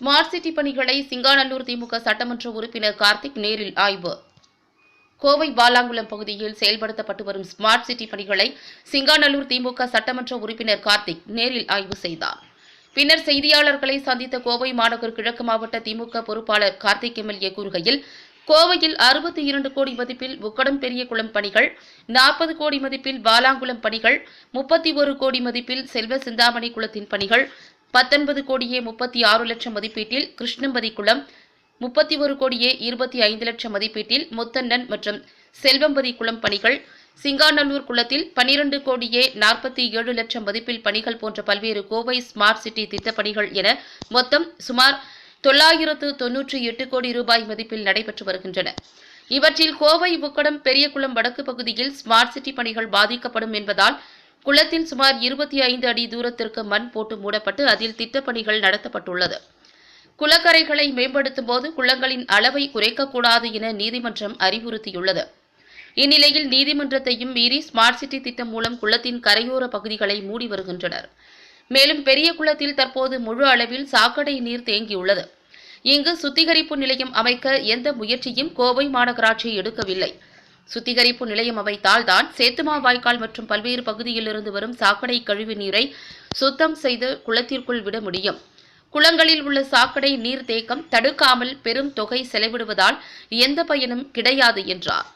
Smart city பணிகளை சிங்காநல்லூர் திமுக சட்டமன்ற உறுப்பினர் கார்த்திக் நேரில் ஆய்வு. கோவை பாலாங்குளம் பகுதியில் செயல்படுத்தப்பட்டு வரும் ஸ்மார்ட் சிட்டி பணிகளை சிங்காநல்லூர் திமுக சட்டமன்ற உறுப்பினர் கார்த்திக் நேரில் ஆய்வு செய்தார். பின்னர் செய்தியாளர்களை சந்தித்த கோவை மாநகர் கிழக்கு மாவட்ட திமுக பொறுப்பாளர் கார்த்திக் எம்எல்ஏ கூறுகையில் கோவையில் அறுபத்தி இரண்டு கோடி மதிப்பில் உக்கடம் பெரிய குளம் பணிகள் நாற்பது கோடி மதிப்பில் பாலாங்குளம் பணிகள் முப்பத்தி ஒரு கோடி மதிப்பில் செல்வ சிந்தாமணி குளத்தின் பணிகள் பத்தொன்பது கோடியே முப்பத்தி ஆறு லட்சம் மதிப்பீட்டில் கிருஷ்ணம்பதி குளம் முப்பத்தி ஒரு கோடியே இருபத்தி ஐந்து லட்சம் மதிப்பீட்டில் முத்தண்ணன் மற்றும் செல்வம்பதி குளம் பணிகள் சிங்காநல்லூர் குளத்தில் பனிரெண்டு கோடியே நாற்பத்தி ஏழு லட்சம் மதிப்பில் பணிகள் போன்ற பல்வேறு கோவை ஸ்மார்ட் சிட்டி திட்டப்பணிகள் என மொத்தம் சுமார் தொள்ளாயிரத்து தொன்னூற்றி எட்டு கோடி ரூபாய் மதிப்பில் நடைபெற்று வருகின்றன. இவற்றில் கோவை உக்கடம் பெரியகுளம் வடக்கு பகுதியில் ஸ்மார்ட் சிட்டி பணிகள் பாதிக்கப்படும் என்பதால் குளத்தில் சுமார் இருபத்தி ஐந்து அடி தூரத்திற்கு மண் போட்டு மூடப்பட்டு அதில் திட்டப்பணிகள் நடத்தப்பட்டுள்ளது. குளக்கரைகளை மேம்படுத்தும் போது குளங்களின் அளவை குறைக்கக்கூடாது என நீதிமன்றம் அறிவுறுத்தியுள்ளது. இந்நிலையில் நீதிமன்றத்தையும் மீறி ஸ்மார்ட் சிட்டி திட்டம் மூலம் குளத்தின் கரையோர பகுதிகளை மூடி வருகின்றனர். மேலும் பெரிய குளத்தில் தற்போது முழு அளவில் சாக்கடை நீர் தேங்கியுள்ளது. இங்கு சுத்திகரிப்பு நிலையம் அமைக்க எந்த முயற்சியும் கோவை மாநகராட்சி எடுக்கவில்லை. சுத்திகரிப்பு நிலையம் அமைத்தால்தான் சேத்துமா வாய்க்கால் மற்றும் பல்வேறு பகுதியிலிருந்து வரும் சாக்கடை கழிவு நீரை சுத்தம் செய்து குளத்திற்குள் விட முடியும். குளங்களில் உள்ள சாக்கடை நீர் தேக்கம் தடுக்காமல் பெரும் தொகை செலவிடுவதால் எந்த பயனும் கிடையாது என்றார்.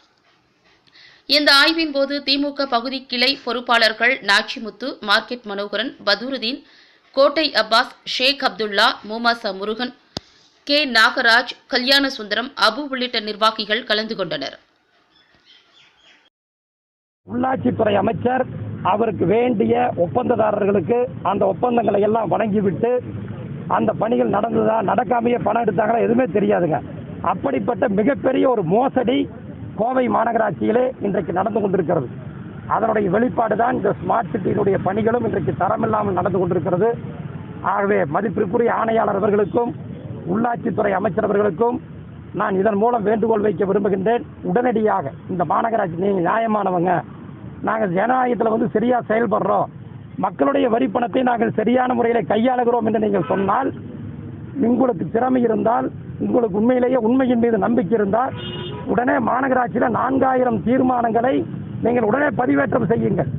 இந்த ஆய்வின் போது திமுக பகுதி கிளை பொறுப்பாளர்கள் நாச்சிமுத்து மார்க்கெட் மனோகரன் பதூருதீன் கோட்டை அப்பாஸ் ஷேக் அப்துல்லா மூமாசா முருகன் கே. நாகராஜ் கல்யாண சுந்தரம் அபு உள்ளிட்ட நிர்வாகிகள் கலந்து கொண்டனர். உள்ளாட்சித்துறை அமைச்சர் அவருக்கு வேண்டிய ஒப்பந்ததாரர்களுக்கு அந்த ஒப்பந்தங்களை எல்லாம் வழங்கிவிட்டு அந்த பணிகள் நடந்ததா நடக்காமையே பணம் எடுத்தாங்களா எதுவுமே தெரியாதுங்க. அப்படிப்பட்ட மிகப்பெரிய ஒரு மோசடி கோவை மாநகராட்சியிலே இன்றைக்கு நடந்து கொண்டிருக்கிறது. அதனுடைய வெளிப்பாடு தான் இந்த ஸ்மார்ட் சிட்டியினுடைய பணிகளும் இன்றைக்கு தரமில்லாமல் நடந்து கொண்டிருக்கிறது. ஆகவே மதிப்பிற்குரிய ஆணையாளர் அவர்களுக்கும் உள்ளாட்சித்துறை அமைச்சர் அவர்களுக்கும் நான் இதன் மூலம் வேண்டுகோள் வைக்க விரும்புகின்றேன். உடனடியாக இந்த மாநகராட்சி நீங்கள் நியாயமானவங்க. நாங்கள் ஜனநாயகத்தில் வந்து சரியாக செயல்படுறோம். மக்களுடைய வரி பணத்தை நாங்கள் சரியான முறையில் கையாளுகிறோம் என்று நீங்கள் சொன்னால் உங்களுக்கு திறமை இருந்தால் உங்களுக்கு உண்மையிலேயே உண்மையின் மீது நம்பிக்கை இருந்தால் உடனே மாநகராட்சியில் நான்காயிரம் தீர்மானங்களை நீங்கள் உடனே பதிவேற்றம் செய்யுங்கள்.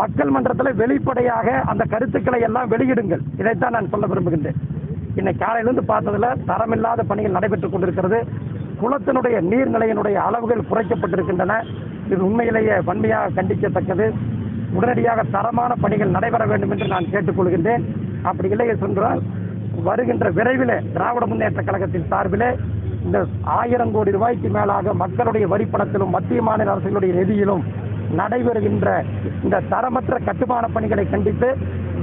மக்கள் மன்றத்தில் வெளிப்படையாக அந்த கருத்துக்களை எல்லாம் வெளியிடுங்கள். இதைத்தான் நான் சொல்ல விரும்புகின்றேன். இன்னைக்கு காலையிலிருந்து பார்த்ததுல தரமில்லாத பணிகள் நடைபெற்றுக் கொண்டிருக்கிறது. குளத்தினுடைய நீர்நிலையினுடைய அளவுகள் குறைக்கப்பட்டிருக்கின்றன. இது உண்மையிலேயே வன்மையாக கண்டிக்கத்தக்கது. உடனடியாக தரமான பணிகள் நடைபெற வேண்டும் என்று நான் கேட்டுக்கொள்கின்றேன். அப்படி இல்லை சென்றால் வருகின்ற விரைவில் திராவிட முன்னேற்ற கழகத்தின் சார்பில் இந்த ஆயிரம் கோடி ரூபாய்க்கு மேலாக மக்களுடைய வரி பணத்திலும் மத்திய மாநில அரசுகளுடைய நிதியிலும் நடைபெறுகின்ற இந்த தரமற்ற கட்டுமான பணிகளை கண்டித்து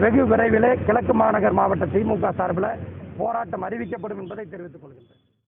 வெகு விரைவிலே கிழக்கு மாநகர் மாவட்ட திமுக சார்பில் போராட்டம் அறிவிக்கப்படும் என்பதை தெரிவித்துக் கொள்கின்றேன்.